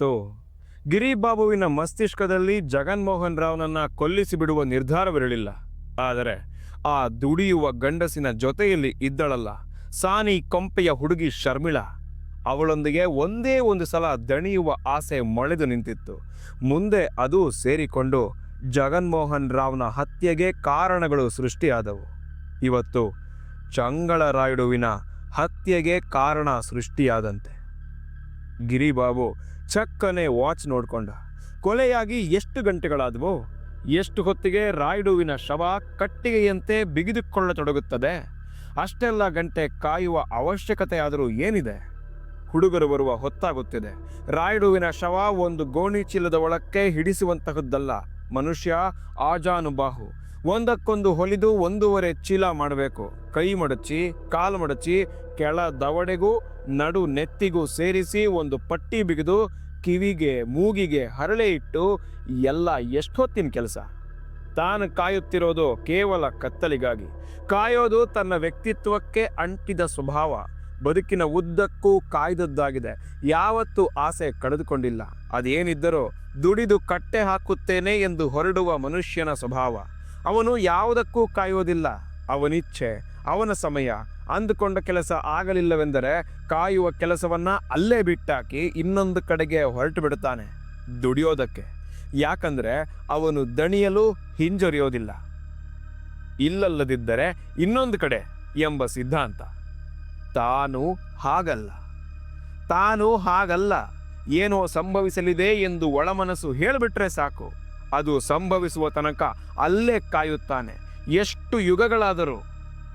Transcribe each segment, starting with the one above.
ಇವತ್ತು ಗಿರಿಬಾಬುವಿನ ಮಸ್ತಿಷ್ಕದಲ್ಲಿ ಜಗನ್ಮೋಹನ್ ರಾವ್ನನ್ನ ಕೊಲ್ಲಿಸಿ ಬಿಡುವ ನಿರ್ಧಾರವಿರಲಿಲ್ಲ. ಆದರೆ ಆ ದುಡಿಯುವ ಗಂಡಸಿನ ಜೊತೆಯಲ್ಲಿ ಇದ್ದಳಲ್ಲ. ಸಾನಿ ಕೊಂಪೆಯ ಹುಡುಗಿ ಶರ್ಮಿಳಾ ಅವಳೊಂದಿಗೆ ಒಂದೇ ಒಂದು ಸಲ ದಣಿಯುವ ಆಸೆ ಮೊಳೆದು ನಿಂತಿತ್ತು. ಮುಂದೆ ಅದು ಸೇರಿಕೊಂಡು ಜಗನ್ಮೋಹನ್ ರಾವ್ನ ಹತ್ಯೆಗೆ ಕಾರಣಗಳು ಸೃಷ್ಟಿಯಾದವು. ಇವತ್ತು ಚಂಗಳರಾಯುಡುವಿನ ಹತ್ಯೆಗೆ ಕಾರಣ ಸೃಷ್ಟಿಯಾದಂತೆ. ಗಿರಿಬಾಬು ಚಕ್ಕನೆ ವಾಚ್ ನೋಡ್ಕೊಂಡ. ಕೊಲೆಯಾಗಿ ಎಷ್ಟು ಗಂಟೆಗಳಾದವು? ಎಷ್ಟು ಹೊತ್ತಿಗೆ ರಾಯ್ಡುವಿನ ಶವ ಕಟ್ಟಿಗೆಯಂತೆ ಬಿಗಿದುಕೊಳ್ಳತೊಡಗುತ್ತದೆ? ಅಷ್ಟೆಲ್ಲ ಗಂಟೆ ಕಾಯುವ ಅವಶ್ಯಕತೆ ಆದರೂ ಏನಿದೆ? ಹುಡುಗರು ಬರುವ ಹೊತ್ತಾಗುತ್ತಿದೆ. ರಾಯ್ಡುವಿನ ಶವ ಒಂದು ಗೋಣಿ ಚೀಲದ ಒಳಕ್ಕೆ ಹಿಡಿಸುವಂತಹದ್ದಲ್ಲ. ಮನುಷ್ಯ ಆಜಾನುಬಾಹು. ಒಂದಕ್ಕೊಂದು ಹೊಲಿದು ಒಂದೂವರೆ ಚೀಲ ಮಾಡಬೇಕು. ಕೈ ಮಡಚಿ, ಕಾಲು ಮಡಚಿ ಕೆಳ ದವಡೆಗೂ ನಡು ನೆತ್ತಿಗೂ ಸೇರಿಸಿ ಒಂದು ಪಟ್ಟಿ ಬಿಗಿದು ಕಿವಿಗೆ, ಮೂಗಿಗೆ ಹರಳೆ ಇಟ್ಟು ಎಲ್ಲ ಎಷ್ಟೊತ್ತಿನ ಕೆಲಸ? ತಾನು ಕಾಯುತ್ತಿರೋದು ಕೇವಲ ಕತ್ತಲಿಗಾಗಿ. ಕಾಯೋದು ತನ್ನ ವ್ಯಕ್ತಿತ್ವಕ್ಕೆ ಅಂಟಿದ ಸ್ವಭಾವ. ಬದುಕಿನ ಉದ್ದಕ್ಕೂ ಕಾಯ್ದದ್ದಾಗಿದೆ. ಯಾವತ್ತೂ ಆಸೆ ಕಳೆದುಕೊಂಡಿಲ್ಲ. ಅದೇನಿದ್ದರೂ ದುಡಿದು ಕಟ್ಟೆ ಹಾಕುತ್ತೇನೆ ಎಂದು ಹೊರಡುವ ಮನುಷ್ಯನ ಸ್ವಭಾವ. ಅವನು ಯಾವುದಕ್ಕೂ ಕಾಯೋದಿಲ್ಲ. ಅವನಿಚ್ಛೆ ಅವನ ಸಮಯ. ಅಂದುಕೊಂಡ ಕೆಲಸ ಆಗಲಿಲ್ಲವೆಂದರೆ ಕಾಯುವ ಕೆಲಸವನ್ನ ಅಲ್ಲೇ ಬಿಟ್ಟಾಕಿ ಇನ್ನೊಂದು ಕಡೆಗೆ ಹೊರಟು ಬಿಡುತ್ತಾನೆ. ದುಡಿಯೋದಕ್ಕೆ. ಯಾಕಂದ್ರೆ ಅವನು ದಣಿಯಲು ಹಿಂಜರಿಯೋದಿಲ್ಲ. ಇಲ್ಲಲ್ಲದಿದ್ದರೆ ಇನ್ನೊಂದು ಕಡೆ ಎಂಬ ಸಿದ್ಧಾಂತ. ತಾನು ಹಾಗಲ್ಲ. ತಾನು ಹಾಗಲ್ಲ. ಏನೋ ಸಂಭವಿಸಲಿದೆ ಎಂದು ಒಳಮನಸ್ಸು ಹೇಳಿಬಿಟ್ರೆ ಸಾಕು. ಅದು ಸಂಭವಿಸುವ ತನಕ ಅಲ್ಲೇ ಕಾಯುತ್ತಾನೆ. ಎಷ್ಟು ಯುಗಗಳಾದರೂ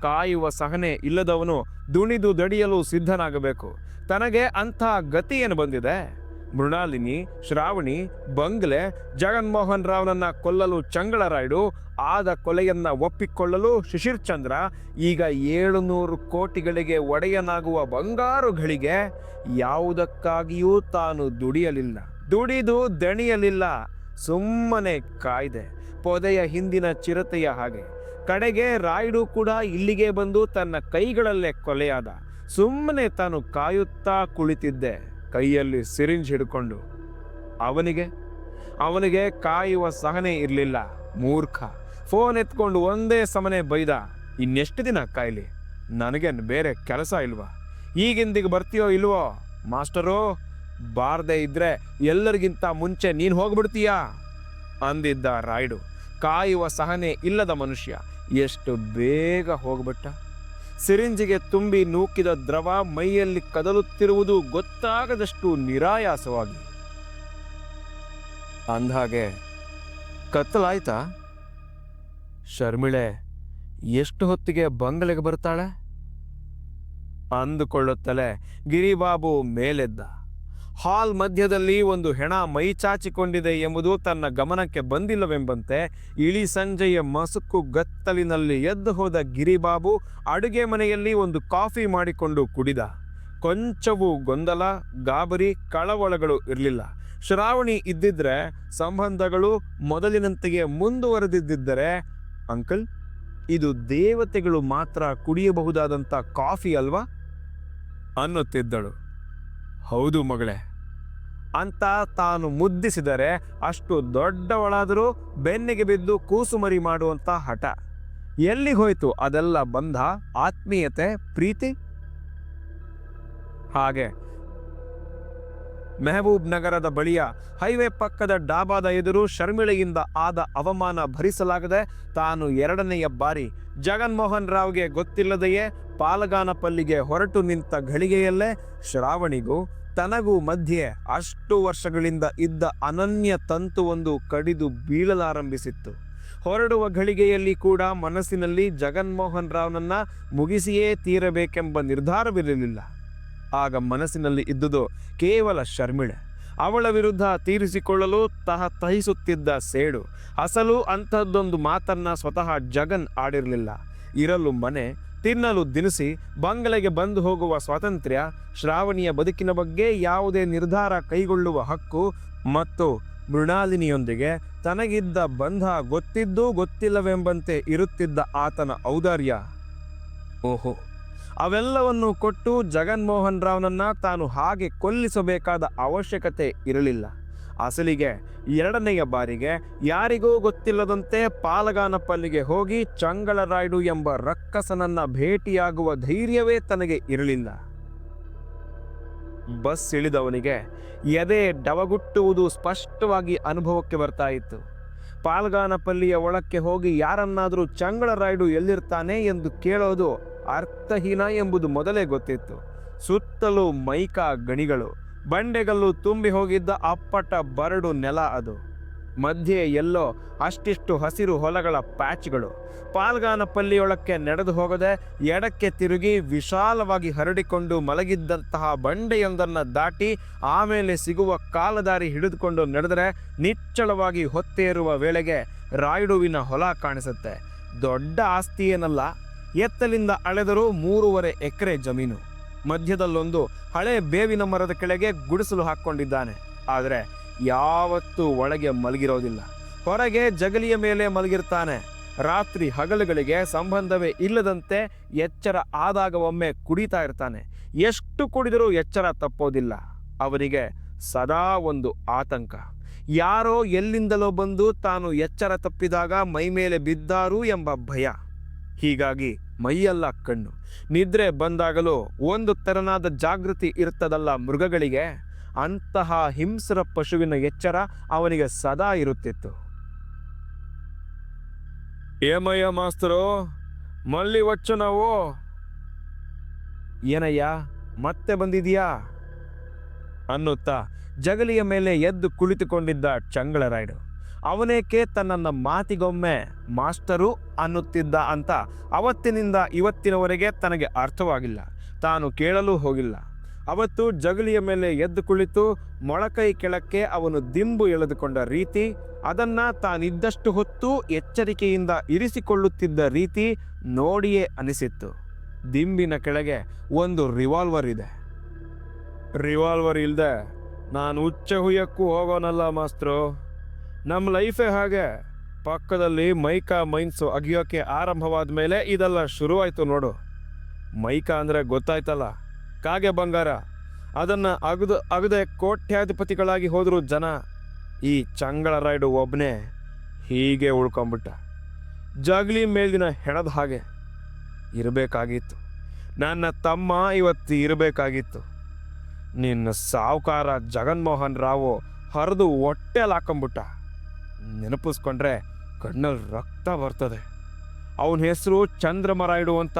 ಕಾಯುವ ಸಹನೆ ಇಲ್ಲದವನು ದುಣಿದು ದಡಿಯಲು ಸಿದ್ಧನಾಗಬೇಕು. ತನಗೆ ಅಂಥ ಗತಿ ಏನು ಬಂದಿದೆ? ಮೃಣಾಲಿನಿ, ಶ್ರಾವಣಿ, ಬಂಗ್ಲೆ, ಜಗನ್ಮೋಹನ್ ರಾವ್ನನ್ನ ಕೊಲ್ಲಲು ಚಂಗಳರಾಯ್ಡು, ಆದ ಕೊಲೆಯನ್ನ ಒಪ್ಪಿಕೊಳ್ಳಲು ಶಿಶಿರ್ ಚಂದ್ರ ಈಗ ಏಳುನೂರು ಕೋಟಿಗಳಿಗೆ ಒಡೆಯನಾಗುವ ಬಂಗಾರುಗಳಿಗೆ ಯಾವುದಕ್ಕಾಗಿಯೂ ತಾನು ದುಡಿಯಲಿಲ್ಲ. ದುಡಿದು ದಣಿಯಲಿಲ್ಲ. ಸುಮ್ಮನೆ ಕಾಯ್ದೆ. ಪೊದೆಯ ಹಿಂದಿನ ಚಿರತೆಯ ಹಾಗೆ. ಕಡೆಗೆ ರಾಯುಡು ಕೂಡ ಇಲ್ಲಿಗೆ ಬಂದು ತನ್ನ ಕೈಗಳಲ್ಲೇ ಕೊಲೆಯಾದ. ಸುಮ್ಮನೆ ತಾನು ಕಾಯುತ್ತಾ ಕುಳಿತಿದ್ದೆ, ಕೈಯಲ್ಲಿ ಸಿರಿಂಜ್ ಹಿಡ್ಕೊಂಡು. ಅವನಿಗೆ ಅವನಿಗೆ ಕಾಯುವ ಸಹನೆ ಇರಲಿಲ್ಲ, ಮೂರ್ಖ. ಫೋನ್ ಎತ್ಕೊಂಡು ಒಂದೇ ಸಮನೆ ಬೈದ, ಇನ್ನೆಷ್ಟು ದಿನ ಕಾಯ್ಲಿ? ನನಗೇನು ಬೇರೆ ಕೆಲಸ ಇಲ್ವಾ? ಈಗಿಂದಿಗೆ ಬರ್ತೀಯೋ ಇಲ್ವೋ? ಮಾಸ್ಟರು, ಬಾರದೆ ಇದ್ರೆ ಎಲ್ಲರಿಗಿಂತ ಮುಂಚೆ ನೀನು ಹೋಗ್ಬಿಡ್ತೀಯಾ? ಅಂದಿದ್ದ ರಾಯ್ಡು, ಕಾಯುವ ಸಹನೆ ಇಲ್ಲದ ಮನುಷ್ಯ. ಎಷ್ಟು ಬೇಗ ಹೋಗ್ಬಿಟ್ಟ? ಸಿರಿಂಜಿಗೆ ತುಂಬಿ ನೂಕಿದ ದ್ರವ ಮೈಯಲ್ಲಿ ಕದಲುತ್ತಿರುವುದು ಗೊತ್ತಾಗದಷ್ಟು ನಿರಾಯಾಸವಾಗಿ. ಅಂದಹಾಗೆ, ಕತ್ತಲಾಯ್ತಾ? ಶರ್ಮಿಳೆ, ಎಷ್ಟು ಹೊತ್ತಿಗೆ ಬಂಗಲೆಗೆ ಬರ್ತಾಳೆ? ಅಂದುಕೊಳ್ಳುತ್ತಲೇ ಗಿರಿಬಾಬು ಮೇಲೆದ್ದ. ಹಾಲ್ ಮಧ್ಯದಲ್ಲಿ ಒಂದು ಹೆಣ ಮೈ ಚಾಚಿಕೊಂಡಿದೆ ಎಂಬುದು ತನ್ನ ಗಮನಕ್ಕೆ ಬಂದಿಲ್ಲವೆಂಬಂತೆ ಇಳಿ ಸಂಜೆಯ ಮಸುಕು ಗತ್ತಲಿನಲ್ಲಿ ಎದ್ದು ಹೋದ ಗಿರಿಬಾಬು ಅಡುಗೆ ಮನೆಯಲ್ಲಿ ಒಂದು ಕಾಫಿ ಮಾಡಿಕೊಂಡು ಕುಡಿದ. ಕೊಂಚವೂ ಗೊಂದಲ, ಗಾಬರಿ, ಕಳವಳಗಳು ಇರಲಿಲ್ಲ. ಶ್ರಾವಣಿ ಇದ್ದಿದ್ರೆ, ಸಂಬಂಧಗಳು ಮೊದಲಿನಂತೆಗೆ ಮುಂದುವರೆದಿದ್ದರೆ ಅಂಕಲ್, ಇದು ದೇವತೆಗಳು ಮಾತ್ರ ಕುಡಿಯಬಹುದಾದಂಥ ಕಾಫಿ ಅಲ್ವಾ? ಅನ್ನುತ್ತಿದ್ದಳು. ಹೌದು ಮಗಳೇ. ಅಂತ ತಾನು ಮುದ್ದಿಸಿದರೆ ಅಷ್ಟು ದೊಡ್ಡವಳಾದರೂ ಬೆನ್ನಿಗೆ ಬಿದ್ದು ಕೂಸುಮರಿ ಮಾಡುವಂಥ ಹಠ. ಎಲ್ಲಿ ಹೋಯಿತು ಅದೆಲ್ಲ ಬಂಧ ಆತ್ಮೀಯತೆ, ಪ್ರೀತಿ? ಹಾಗೆ. ಮೆಹಬೂಬ್ ನಗರದ ಬಳಿಯ ಹೈವೇ ಪಕ್ಕದ ಡಾಬಾದ ಎದುರು ಶರ್ಮಿಳೆಯಿಂದ ಆದ ಅವಮಾನ ಭರಿಸಲಾಗದೆ ತಾನು ಎರಡನೆಯ ಬಾರಿ ಜಗನ್ಮೋಹನ್ ರಾವ್ಗೆ ಗೊತ್ತಿಲ್ಲದೆಯೇ ಪಾಲಗಾನಪಲ್ಲಿಗೆ ಹೊರಟು ನಿಂತ ಘಳಿಗೆಯಲ್ಲೇ ಶ್ರಾವಣಿಗೂ ತನಗೂ ಮಧ್ಯೆ ಅಷ್ಟು ವರ್ಷಗಳಿಂದ ಇದ್ದ ಅನನ್ಯ ತಂತುವೊಂದು ಕಡಿದು ಬೀಳಲಾರಂಭಿಸಿತ್ತು. ಹೊರಡುವ ಘಳಿಗೆಯಲ್ಲಿ ಕೂಡ ಮನಸ್ಸಿನಲ್ಲಿ ಜಗನ್ಮೋಹನ್ ರಾವ್ನನ್ನ ಮುಗಿಸಿಯೇ ತೀರಬೇಕೆಂಬ ನಿರ್ಧಾರವಿರಲಿಲ್ಲ. ಆಗ ಮನಸ್ಸಿನಲ್ಲಿ ಇದ್ದುದು ಕೇವಲ ಶರ್ಮಿಳೆ. ಅವಳ ವಿರುದ್ಧ ತೀರಿಸಿಕೊಳ್ಳಲು ತಹ ತಹಿಸುತ್ತಿದ್ದ ಸೇಡು. ಅಸಲು ಅಂಥದ್ದೊಂದು ಮಾತನ್ನ ಸ್ವತಃ ಜಗನ್ ಆಡಿರಲಿಲ್ಲ. ಇರಲು ಮನೆ, ತಿನ್ನಲು ದಿನಸಿ, ಬಂಗಲೆಗೆ ಬಂದು ಹೋಗುವ ಸ್ವಾತಂತ್ರ್ಯ, ಶ್ರಾವಣಿಯ ಬದುಕಿನ ಬಗ್ಗೆ ಯಾವುದೇ ನಿರ್ಧಾರ ಕೈಗೊಳ್ಳುವ ಹಕ್ಕು ಮತ್ತು ಮೃಣಾಲಿನಿಯೊಂದಿಗೆ ತನಗಿದ್ದ ಬಂಧ ಗೊತ್ತಿದ್ದೂ ಗೊತ್ತಿಲ್ಲವೆಂಬಂತೆ ಇರುತ್ತಿದ್ದ ಆತನ ಔದಾರ್ಯ. ಓಹೋ! ಅವೆಲ್ಲವನ್ನು ಕೊಟ್ಟು ಜಗನ್ಮೋಹನ್ ರಾವ್ನನ್ನ ತಾನು ಹಾಗೆ ಕೊಲ್ಲಿಸಬೇಕಾದ ಅವಶ್ಯಕತೆ ಇರಲಿಲ್ಲ. ಅಸಲಿಗೆ ಎರಡನೆಯ ಬಾರಿಗೆ ಯಾರಿಗೂ ಗೊತ್ತಿಲ್ಲದಂತೆ ಪಾಲಗಾನಪಲ್ಲಿಗೆ ಹೋಗಿ ಚಂಗಳರಾಯ್ಡು ಎಂಬ ರಕ್ಕಸನನ್ನ ಭೇಟಿಯಾಗುವ ಧೈರ್ಯವೇ ತನಗೆ ಇರಲಿಲ್ಲ. ಬಸ್ ಇಳಿದವನಿಗೆ ಎದೆ ಡವಗುಟ್ಟುವುದು ಸ್ಪಷ್ಟವಾಗಿ ಅನುಭವಕ್ಕೆ ಬರ್ತಾ ಇತ್ತು. ಪಾಲ್ಗಾನಪಲ್ಲಿಯ ಒಳಕ್ಕೆ ಹೋಗಿ ಯಾರನ್ನಾದರೂ ಚಂಗಳರಾಯ್ಡು ಎಲ್ಲಿರ್ತಾನೆ ಎಂದು ಕೇಳೋದು ಅರ್ಥಹೀನ ಎಂಬುದು ಮೊದಲೇ ಗೊತ್ತಿತ್ತು. ಸುತ್ತಲೂ ಮೈಕಾ ಗಣಿಗಳು, ಬಂಡೆಗಲ್ಲು ತುಂಬಿ ಹೋಗಿದ್ದ ಅಪ್ಪಟ ಬರಡು ನೆಲ ಅದು. ಮಧ್ಯೆ ಎಲ್ಲೋ ಅಷ್ಟಿಷ್ಟು ಹಸಿರು ಹೊಲಗಳ ಪ್ಯಾಚ್ಗಳು. ಪಾಲ್ಗಾನಪಲ್ಲಿಯೊಳಕ್ಕೆ ನಡೆದು ಹೋಗದೆ ಎಡಕ್ಕೆ ತಿರುಗಿ ವಿಶಾಲವಾಗಿ ಹರಡಿಕೊಂಡು ಮಲಗಿದ್ದಂತಹ ಬಂಡೆಯೊಂದನ್ನು ದಾಟಿ ಆಮೇಲೆ ಸಿಗುವ ಕಾಲದಾರಿ ಹಿಡಿದುಕೊಂಡು ನಡೆದರೆ ನಿಚ್ಚಳವಾಗಿ ಹೊತ್ತೇರುವ ವೇಳೆಗೆ ರಾಯುಡುವಿನ ಹೊಲ ಕಾಣಿಸುತ್ತೆ. ದೊಡ್ಡ ಆಸ್ತಿ ಏನಲ್ಲ ಎತ್ತಲಿಂದ ಅಳೆದರೂ ಮೂರುವರೆ ಎಕರೆ ಜಮೀನು. ಮಧ್ಯದಲ್ಲೊಂದು ಹಳೆ ಬೇವಿನ ಮರದ ಕೆಳಗೆ ಗುಡಿಸಲು ಹಾಕ್ಕೊಂಡಿದ್ದಾನೆ. ಆದರೆ ಯಾವತ್ತೂ ಒಳಗೆ ಮಲಗಿರೋದಿಲ್ಲ. ಹೊರಗೆ ಜಗಲಿಯ ಮೇಲೆ ಮಲಗಿರ್ತಾನೆ. ರಾತ್ರಿ ಹಗಲುಗಳಿಗೆ ಸಂಬಂಧವೇ ಇಲ್ಲದಂತೆ ಎಚ್ಚರ ಆದಾಗ ಒಮ್ಮೆ ಕುಡಿತಾ ಇರ್ತಾನೆ. ಎಷ್ಟು ಕುಡಿದರೂ ಎಚ್ಚರ ತಪ್ಪೋದಿಲ್ಲ. ಅವನಿಗೆ ಸದಾ ಒಂದು ಆತಂಕ. ಯಾರೋ ಎಲ್ಲಿಂದಲೋ ಬಂದು ತಾನು ಎಚ್ಚರ ತಪ್ಪಿದಾಗ ಮೈ ಮೇಲೆ ಬಿದ್ದಾರು ಎಂಬ ಭಯ. ಹೀಗಾಗಿ ಮೈಯೆಲ್ಲ ಕಣ್ಣು. ನಿದ್ರೆ ಬಂದಾಗಲೂ ಒಂದು ತೆರನಾದ ಜಾಗೃತಿ ಇರ್ತದಲ್ಲ ಮೃಗಗಳಿಗೆ? ಅಂತಹ ಹಿಂಸರ ಪಶುವಿನ ಎಚ್ಚರ ಅವನಿಗೆ ಸದಾ ಇರುತ್ತಿತ್ತು. ಏಮಯ್ಯ ಮಾಸ್ತರು ಮಲ್ಲಿ ಒಚ್ಚು ನಾವು. ಏನಯ್ಯ ಮತ್ತೆ ಬಂದಿದೀಯಾ ಅನ್ನುತ್ತಾ ಜಗಲಿಯ ಮೇಲೆ ಎದ್ದು ಕುಳಿತುಕೊಂಡಿದ್ದ ಚಂಗಳರಾಯ್ಡು ಅವನೇಕೆ ತನ್ನನ್ನ ಮಾತಿಗೊಮ್ಮೆ ಮಾಸ್ಟರು ಅನ್ನುತ್ತಿದ್ದ ಅಂತ ಅವತ್ತಿನಿಂದ ಇವತ್ತಿನವರೆಗೆ ತನಗೆ ಅರ್ಥವಾಗಿಲ್ಲ. ತಾನು ಕೇಳಲು ಹೋಗಿಲ್ಲ. ಅವತ್ತು ಜಗಲಿಯ ಮೇಲೆ ಎದ್ದು ಕುಳಿತು ಮೊಳಕೈ ಕೆಳಕ್ಕೆ ಅವನು ದಿಂಬು ಎಳೆದುಕೊಂಡ ರೀತಿ, ಅದನ್ನ ತಾನಿದ್ದಷ್ಟು ಹೊತ್ತು ಎಚ್ಚರಿಕೆಯಿಂದ ಇರಿಸಿಕೊಳ್ಳುತ್ತಿದ್ದ ರೀತಿ ನೋಡಿಯೇ ಅನಿಸಿತ್ತು. ದಿಂಬಿನ ಕೆಳಗೆ ಒಂದು ರಿವಾಲ್ವರ್ ಇದೆ. ರಿವಾಲ್ವರ್ ಇಲ್ಲದೆ ನಾನು ಉಚ್ಚ ಹುಯ್ಯಕ್ಕೂ ಹೋಗೋನಲ್ಲ ಮಾಸ್ಟ್ರು. ನಮ್ಮ ಲೈಫೇ ಹಾಗೆ. ಪಕ್ಕದಲ್ಲಿ ಮೈಕಾ ಮೈನ್ಸು ಅಗಿಯೋಕೆ ಆರಂಭವಾದ ಮೇಲೆ ಇದೆಲ್ಲ ಶುರುವಾಯಿತು ನೋಡು. ಮೈಕಾ ಅಂದರೆ ಗೊತ್ತಾಯ್ತಲ್ಲ. ಕಾಗೆ ಬಂಗಾರ. ಅದನ್ನು ಅಗದು, ಅಗದೆ ಕೋಟ್ಯಾಧಿಪತಿಗಳಾಗಿ ಹೋದರೂ ಜನ. ಈ ಚಂಗಳ ರೈಡು ಒಬ್ಬನೇ ಹೀಗೆ ಉಳ್ಕೊಂಬಿಟ್ಟ. ಜಗಲಿ ಮೇಲಿನ ಹೆಣದ ಹಾಗೆ. ಇರಬೇಕಾಗಿತ್ತು. ನನ್ನ ತಮ್ಮ ಇವತ್ತು ಇರಬೇಕಾಗಿತ್ತು. ನಿನ್ನ ಸಾವುಕಾರ ಜಗನ್ಮೋಹನ್ ರಾವು ಹರಿದು ಹೊಟ್ಟೆಲ್ ಹಾಕೊಂಬಿಟ್ಟ. ನೆನಪಿಸ್ಕೊಂಡ್ರೆ ಕಣ್ಣಲ್ಲಿ ರಕ್ತ ಬರ್ತದೆ. ಅವನ ಹೆಸರು ಚಂದ್ರಮರಾಯುಡು ಅಂತ.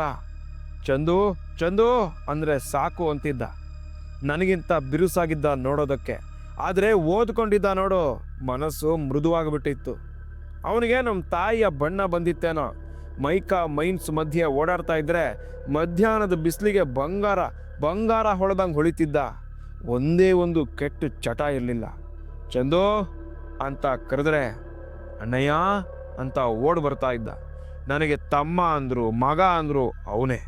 ಚಂದು ಚಂದು ಅಂದರೆ ಸಾಕು ಅಂತಿದ್ದ. ನನಗಿಂತ ಬಿರುಸಾಗಿದ್ದ ನೋಡೋದಕ್ಕೆ. ಆದರೆ ಓದ್ಕೊಂಡಿದ್ದ ನೋಡು, ಮನಸ್ಸು ಮೃದುವಾಗಿಬಿಟ್ಟಿತ್ತು. ಅವನಿಗೆ ನಮ್ಮ ತಾಯಿಯ ಬಣ್ಣ ಬಂದಿತ್ತೇನೋ. ಮೈಕಾ, ಮೈನ್ಸ್ ಮಧ್ಯೆ ಓಡಾಡ್ತಾ ಇದ್ರೆ ಮಧ್ಯಾಹ್ನದ ಬಿಸಿಲಿಗೆ ಬಂಗಾರ ಬಂಗಾರ ಹೊಳೆದಂಗೆ ಹೊಳಿತಿದ್ದ. ಒಂದೇ ಒಂದು ಕೆಟ್ಟ ಚಟ ಇರಲಿಲ್ಲ. ಚಂದು ಅಂತ ಕರೆದ್ರೆ, ಅಣ್ಣಯ್ಯ ಅಂತ ಓಡ್ ಬರ್ತಾ ಇದ್ದ. ನನಗೆ ತಮ್ಮ ಅಂದ್ರು, ಮಗ ಅಂದ್ರು ಅವನೇ.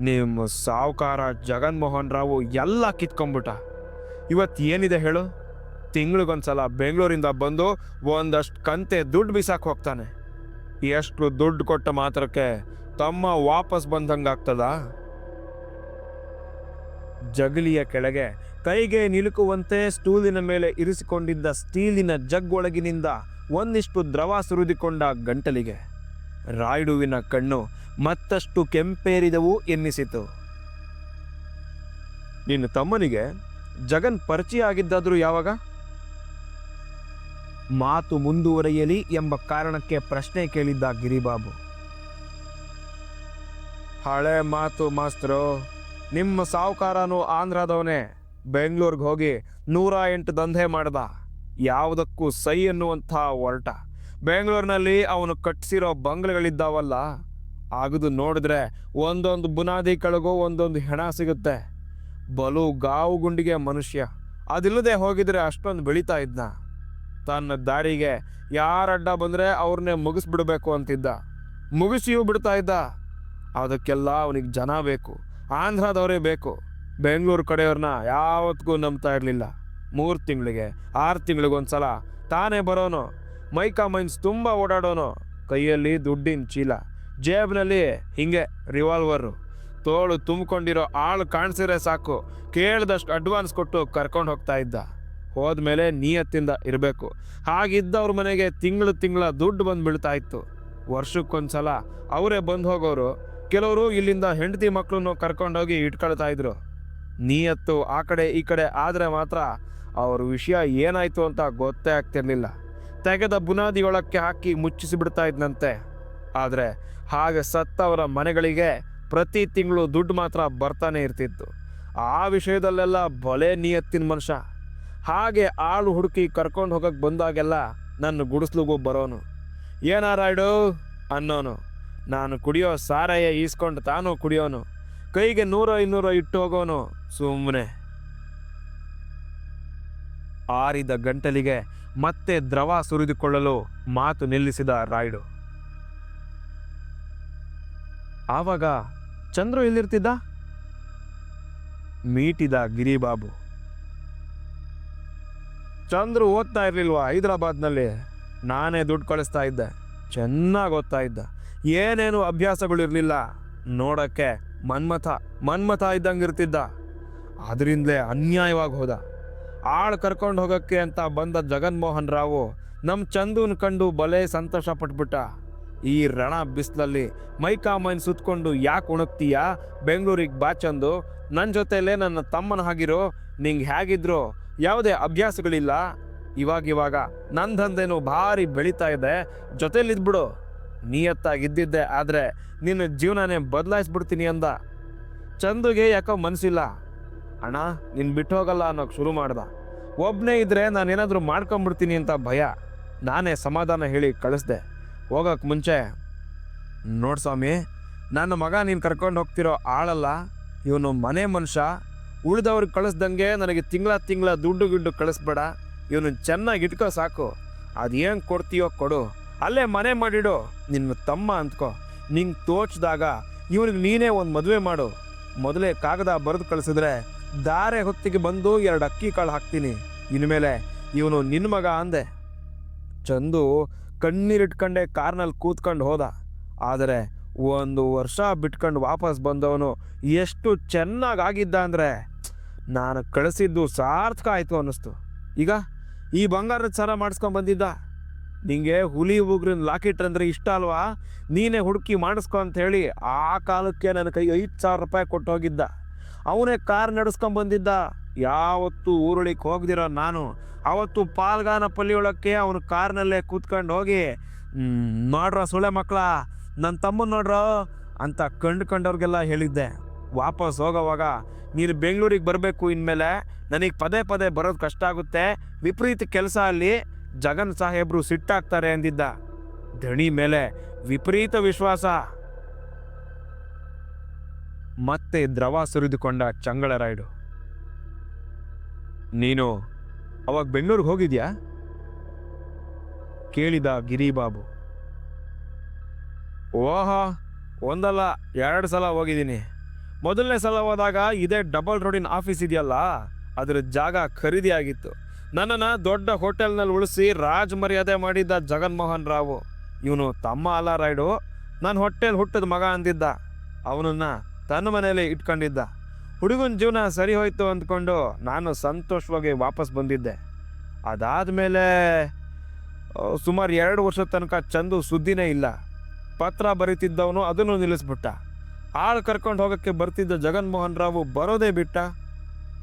ನಿಮ್ಮ ಸಾವುಕಾರ ಜಗನ್ಮೋಹನ್ ರಾವು ಎಲ್ಲ ಕಿತ್ಕೊಂಡ್ಬಿಟ್ಟ. ಇವತ್ತು ಏನಿದೆ ಹೇಳು? ತಿಂಗಳಿಗೊಂದ್ಸಲ ಬೆಂಗಳೂರಿಂದ ಬಂದು ಒಂದಷ್ಟು ಕಂತೆ ದುಡ್ಡು ಬಿಸಾಕ್ ಹೋಗ್ತಾನೆ. ಎಷ್ಟು ದುಡ್ಡು ಕೊಟ್ಟ ಮಾತ್ರಕ್ಕೆ ತಮ್ಮ ವಾಪಸ್ ಬಂದಂಗಾಗ್ತದ? ಜಗಲಿಯ ಕೆಳಗೆ ಕೈಗೆ ನಿಲುಕುವಂತೆ ಸ್ಟೂಲಿನ ಮೇಲೆ ಇರಿಸಿಕೊಂಡಿದ್ದ ಸ್ಟೀಲಿನ ಜಗ್ ಒಳಗಿನಿಂದ ಒಂದಿಷ್ಟು ದ್ರವ ಸುರಿದುಕೊಂಡ ಗಂಟಲಿಗೆ. ರಾಯ್ಡುವಿನ ಕಣ್ಣು ಮತ್ತಷ್ಟು ಕೆಂಪೇರಿದವು ಎನ್ನಿಸಿತು. ನಿನ್ನ ತಮ್ಮನಿಗೆ ಜಗನ್ ಪರಿಚಯ ಆಗಿದ್ದಾದರೂ ಯಾವಾಗ? ಮಾತು ಮುಂದುವರೆಯಲಿ ಎಂಬ ಕಾರಣಕ್ಕೆ ಪ್ರಶ್ನೆ ಕೇಳಿದ್ದ ಗಿರಿಬಾಬು. ಹಳೆ ಮಾತು ಮಾಸ್ತರು, ನಿಮ್ಮ ಸಾಹುಕಾರನು ಆಂಧ್ರದವನೇ. ಬೆಂಗಳೂರಿಗೆ ಹೋಗಿ ನೂರ ಎಂಟು ದಂಧೆ ಮಾಡ್ದ. ಯಾವುದಕ್ಕೂ ಸೈ ಅನ್ನುವಂಥ ಹೊರಟ ಬೆಂಗಳೂರಿನಲ್ಲಿ ಅವನು ಕಟ್ಟಿಸಿರೋ ಬಂಗ್ಲೆಗಳಿದ್ದಾವಲ್ಲ ಆಗದು ನೋಡಿದ್ರೆ ಒಂದೊಂದು ಬುನಾದಿ ಕೆಳಗೂ ಒಂದೊಂದು ಹೆಣ ಸಿಗುತ್ತೆ. ಬಲು ಗಾವು ಗುಂಡಿಗೆ ಮನುಷ್ಯ. ಅದಿಲ್ಲದೆ ಹೋಗಿದ್ರೆ ಅಷ್ಟೊಂದು ಬೆಳೀತಾ ಇದ್ನ. ತನ್ನ ದಾರಿಗೆ ಯಾರ ಅಡ್ಡ ಬಂದರೆ ಅವ್ರನ್ನೇ ಮುಗಿಸ್ಬಿಡಬೇಕು ಅಂತಿದ್ದ. ಮುಗಿಸಿಯೂ ಬಿಡ್ತಾ ಇದ್ದ. ಅದಕ್ಕೆಲ್ಲ ಅವನಿಗೆ ಜನ ಬೇಕು. ಆಂಧ್ರದವರೇ ಬೇಕು. ಬೆಂಗಳೂರು ಕಡೆಯವ್ರನ್ನ ಯಾವತ್ತಿಗೂ ನಂಬ್ತಾ ಇರಲಿಲ್ಲ. ಮೂರು ತಿಂಗಳಿಗೆ, ಆರು ತಿಂಗಳಿಗೊಂದ್ಸಲ ತಾನೇ ಬರೋನು, ಮೈಕಾ ಮೈನ್ಸ್ ತುಂಬ ಓಡಾಡೋನು, ಕೈಯಲ್ಲಿ ದುಡ್ಡಿನ ಚೀಲ, ಜೇಬ್ನಲ್ಲಿ ಹಿಂಗೆ ರಿವಾಲ್ವರು. ತೋಳು ತುಂಬಿಕೊಂಡಿರೋ ಆಳು ಕಾಣಿಸಿದ್ರೆ ಸಾಕು, ಕೇಳಿದಷ್ಟು ಅಡ್ವಾನ್ಸ್ ಕೊಟ್ಟು ಕರ್ಕೊಂಡು ಹೋಗ್ತಾ ಇದ್ದ. ಹೋದ್ಮೇಲೆ ನಿಯತ್ತಿಂದ ಇರಬೇಕು. ಹಾಗಿದ್ದವ್ರ ಮನೆಗೆ ತಿಂಗಳು ತಿಂಗಳ ದುಡ್ಡು ಬಂದು ಬೀಳ್ತಾ ಇತ್ತು. ವರ್ಷಕ್ಕೊಂದ್ಸಲ ಅವರೇ ಬಂದು ಹೋಗೋರು, ಕೆಲವರು ಇಲ್ಲಿಂದ ಹೆಂಡತಿ ಮಕ್ಕಳನ್ನು ಕರ್ಕೊಂಡೋಗಿ ಇಟ್ಕೊಳ್ತಾ ಇದ್ರು. ನಿಯತ್ತು ಆ ಕಡೆ ಈ ಕಡೆ ಆದರೆ ಮಾತ್ರ ಅವ್ರ ವಿಷಯ ಏನಾಯಿತು ಅಂತ ಗೊತ್ತೇ ಆಗ್ತಿರಲಿಲ್ಲ. ತೆಗೆದ ಬುನಾದಿಯೊಳಕ್ಕೆ ಹಾಕಿ ಮುಚ್ಚಿಸಿಬಿಡ್ತಾ ಇದ್ನಂತೆ. ಆದರೆ ಹಾಗೆ ಸತ್ತವರ ಮನೆಗಳಿಗೆ ಪ್ರತಿ ತಿಂಗಳು ದುಡ್ಡು ಮಾತ್ರ ಬರ್ತಾನೆ ಇರ್ತಿತ್ತು. ಆ ವಿಷಯದಲ್ಲೆಲ್ಲ ಬಲೆ ನಿಯತ್ತಿನ ಮನುಷ್ಯ. ಹಾಗೆ ಆಳು ಹುಡುಕಿ ಕರ್ಕೊಂಡು ಹೋಗಕ್ಕೆ ಬಂದಾಗೆಲ್ಲ ನನ್ನ ಗುಡಿಸ್ಲಿಗೂ ಬರೋನು. ಏನಾರಾಯ್ಡು? ಅನ್ನೋನು. ನಾನು ಕುಡಿಯೋ ಸಾರಾಯ ಈಸ್ಕೊಂಡು ತಾನು ಕುಡಿಯೋನು. ಕೈಗೆ ನೂರ ಇನ್ನೂರೋ ಇಟ್ಟು ಹೋಗೋನು ಸುಮ್ಮನೆ ಆರಿದ ಗಂಟಲಿಗೆ ಮತ್ತೆ ದ್ರವ ಸುರಿದುಕೊಳ್ಳಲು ಮಾತು ನಿಲ್ಲಿಸಿದ ರಾಯ್ಡು. ಆವಾಗ, ಚಂದ್ರು ಎಲ್ಲಿರ್ತಿದ್ದ? ಮೀಟಿದ ಗಿರಿಬಾಬು. ಚಂದ್ರು ಓದ್ತಾ ಇರ್ಲಿಲ್ವಾ ಹೈದರಾಬಾದ್ನಲ್ಲಿ? ನಾನೇ ದುಡ್ಡು ಕಳಿಸ್ತಾ ಇದ್ದೆ. ಚೆನ್ನಾಗಿ ಓದ್ತಾ ಇದ್ದ. ಏನೇನು ಅಭ್ಯಾಸಗಳಿರಲಿಲ್ಲ. ನೋಡಕ್ಕೆ ಮನ್ಮಥ ಮನ್ಮಥ ಇದ್ದಂಗೆ ಇರ್ತಿದ್ದ. ಅದರಿಂದಲೇ ಅನ್ಯಾಯವಾಗಿ ಹೋದ. ಆಳ್ ಕರ್ಕೊಂಡು ಹೋಗಕ್ಕೆ ಅಂತ ಬಂದ ಜಗನ್ಮೋಹನ್ ರಾವು ನಮ್ಮ ಚಂದೂನ್ ಕಂಡು ಬಲೆ ಸಂತೋಷ ಪಟ್ಬಿಟ್ಟ ಈ ರಣ ಬಿಸಿಲಲ್ಲಿ ಮೈಕಾ ಮೈನ್ ಸುತ್ಕೊಂಡು ಯಾಕೆ ಉಣಕ್ತೀಯಾ? ಬೆಂಗಳೂರಿಗೆ ಬಾ ಚಂದು. ನನ್ನ ಜೊತೆಲೇ ನನ್ನ ತಮ್ಮನ ಹಾಗಿರೋ. ನಿಂಗೆ ಹೇಗಿದ್ರು ಯಾವುದೇ ಅಭ್ಯಾಸಗಳಿಲ್ಲ? ಇವಾಗಿವಾಗ ಇವಾಗ ನನ್ನ ದಂಧೆನೂ ಭಾರಿ ಬೆಳೀತಾ ಇದೆ. ಜೊತೆಲಿದ್ಬಿಡು. ನಿಯತ್ತಾಗಿದ್ದಿದ್ದೆ, ಆದರೆ ನಿನ್ನ ಜೀವನನೇ ಬದಲಾಯಿಸ್ಬಿಡ್ತೀನಿ ಅಂದ. ಚಂದುಗೆ ಯಾಕೋ ಮನಸ್ಸಿಲ್ಲ ಅಣ್ಣ, ನೀನು ಬಿಟ್ಟು ಹೋಗಲ್ಲ ಅನ್ನೋಕೆ ಶುರು ಮಾಡ್ದ. ಒಬ್ಬನೇ ಇದ್ದರೆ ನಾನೇನಾದರೂ ಮಾಡ್ಕೊಂಬಿಡ್ತೀನಿ ಅಂತ ಭಯ. ನಾನೇ ಸಮಾಧಾನ ಹೇಳಿ ಕಳಿಸ್ದೆ. ಹೋಗೋಕೆ ಮುಂಚೆ, ನೋಡಿ ಸ್ವಾಮಿ, ನನ್ನ ಮಗ ನೀನು ಕರ್ಕೊಂಡು ಹೋಗ್ತಿರೋ ಆಳಲ್ಲ. ಇವನು ಮನೆ ಮನುಷ್ಯ. ಉಳಿದವ್ರಿಗೆ ಕಳಿಸ್ದಂಗೆ ನನಗೆ ತಿಂಗಳ ತಿಂಗಳ ದುಡ್ಡು ಗಿಡ್ಡು ಕಳಿಸ್ಬೇಡ. ಇವನು ಚೆನ್ನಾಗಿ ಇಟ್ಕೋ ಸಾಕು. ಅದೇನು ಕೊಡ್ತೀಯೋ ಕೊಡು. ಅಲ್ಲೇ ಮನೆ ಮಾಡಿಡು. ನಿನ್ನ ತಮ್ಮ ಅಂದ್ಕೋ ನಿಂಗೆ ತೋಚಿದಾಗ ಇವನಿಗೆ ನೀನೇ ಒಂದು ಮದುವೆ ಮಾಡು. ಮೊದಲೇ ಕಾಗದ ಬರೆದು ಕಳಿಸಿದ್ರೆ ದಾರೆ ಹೊತ್ತಿಗೆ ಬಂದು ಎರಡು ಅಕ್ಕಿ ಕಾಳು ಹಾಕ್ತೀನಿ. ಇನ್ಮೇಲೆ ಇವನು ನಿನ್ನ ಮಗ ಅಂದೆ. ಚಂದು ಕಣ್ಣೀರಿಟ್ಕೊಂಡೆ ಕಾರ್ನಲ್ಲಿ ಕೂತ್ಕೊಂಡು ಹೋದ. ಆದರೆ ಒಂದು ವರ್ಷ ಬಿಟ್ಕೊಂಡು ವಾಪಸ್ ಬಂದವನು ಎಷ್ಟು ಚೆನ್ನಾಗಿ ಆಗಿದ್ದ ಅಂದರೆ ನಾನು ಕಳಿಸಿದ್ದು ಸಾರ್ಥಕ ಆಯಿತು ಅನ್ನಿಸ್ತು. ಈಗ ಈ ಬಂಗಾರದ ಸರ ಮಾಡಿಸ್ಕೊಂಡು ಬಂದಿದ್ದ. ನಿಂಗೆ ಹುಲಿ ಉಗ್ರನ್ ಲಾಕೆಟ್ ಅಂದರೆ ಇಷ್ಟ ಅಲ್ವಾ? ನೀನೇ ಹುಡುಕಿ ಮಾಡಿಸ್ಕೊ ಅಂತ ಹೇಳಿ ಆ ಕಾಲಕ್ಕೆ ನನ್ನ ಕೈ ಐದು ಸಾವಿರ ರೂಪಾಯಿ ಕೊಟ್ಟು ಹೋಗಿದ್ದ. ಅವನೇ ಕಾರ್ ನಡೆಸ್ಕೊಂಡ್ ಬಂದಿದ್ದ. ಯಾವತ್ತು ಊರುಳಿಗೆ ಹೋಗ್ದಿರೋ ನಾನು. ಅವತ್ತು ಪಾಲ್ಗಾನ ಪಲ್ಲಿಯೊಳಕ್ಕೆ ಅವನು ಕಾರ್ನಲ್ಲೇ ಕೂತ್ಕೊಂಡು ಹೋಗಿ "ಹ್ಮ್, ನೋಡ್ರ ಸುಳೆ ಮಕ್ಕಳ ನನ್ನ ತಮ್ಮನ ನೋಡ್ರೋ? ಅಂತ ಕಂಡು ಕಂಡವ್ರಿಗೆಲ್ಲ ಹೇಳಿದ್ದೆ. ವಾಪಸ್ ಹೋಗೋವಾಗ ನೀನು ಬೆಂಗಳೂರಿಗೆ ಬರಬೇಕು ಇನ್ಮೇಲೆ. ನನಗೆ ಪದೇ ಪದೇ ಬರೋದು ಕಷ್ಟ ಆಗುತ್ತೆ. ವಿಪರೀತ ಕೆಲಸ ಅಲ್ಲಿ. ಜಗನ್ ಸಾಹೇಬ್ರು ಸಿಟ್ಟಾಗ್ತಾರೆ ಅಂದಿದ್ದ. ಧಣಿ ಮೇಲೆ ವಿಪರೀತ ವಿಶ್ವಾಸ. ಮತ್ತೆ ದ್ರವ ಸುರಿದುಕೊಂಡ ಚಂಗಳ ರಾಯ್ಡು ನೀನು ಅವಾಗ ಬೆಂಗಳೂರಿಗೆ ಹೋಗಿದ್ಯಾ? ಕೇಳಿದ ಗಿರಿಬಾಬು. ಓಹೋ, ಒಂದಲ್ಲ, ಎರಡು ಸಲ ಹೋಗಿದ್ದೀನಿ. ಮೊದಲನೇ ಸಲ ಹೋದಾಗ ಇದೇ ಡಬಲ್ ರೋಡಿನ ಆಫೀಸ್ ಇದೆಯಲ್ಲ, ಅದರ ಜಾಗ ಖರೀದಿ ಆಗಿತ್ತು ನನ್ನನ್ನು ದೊಡ್ಡ ಹೋಟೆಲ್ನಲ್ಲಿ ಉಳಿಸಿ ರಾಜ್ ಮರ್ಯಾದೆ ಮಾಡಿದ್ದ ಜಗನ್ಮೋಹನ್ ರಾವು. ಇವನು ತಮ್ಮ ಅಲ್ಲ ರಾಯ್ಡು ನನ್ನ ಹೊಟ್ಟೆಲ್ ಹುಟ್ಟಿದ ಮಗ ಅಂದಿದ್ದ. ಅವನನ್ನ ತನ್ನ ಮನೆಯಲ್ಲಿ ಇಟ್ಕೊಂಡಿದ್ದ. ಹುಡುಗನ ಜೀವನ ಸರಿ ಹೋಯ್ತು ಅಂದ್ಕೊಂಡು ನಾನು ಸಂತೋಷವಾಗಿ ವಾಪಸ್ ಬಂದಿದ್ದೆ. ಅದಾದಮೇಲೆ ಸುಮಾರು ಎರಡು ವರ್ಷದ ತನಕ ಚಂದು ಸುದ್ದಿನೇ ಇಲ್ಲ. ಪತ್ರ ಬರೀತಿದ್ದವನು ಅದನ್ನು ನಿಲ್ಲಿಸ್ಬಿಟ್ಟ. ಆಳು ಕರ್ಕೊಂಡು ಹೋಗೋಕ್ಕೆ ಬರ್ತಿದ್ದ ಜಗನ್ಮೋಹನ್ ರಾವು ಬರೋದೇ ಬಿಟ್ಟ.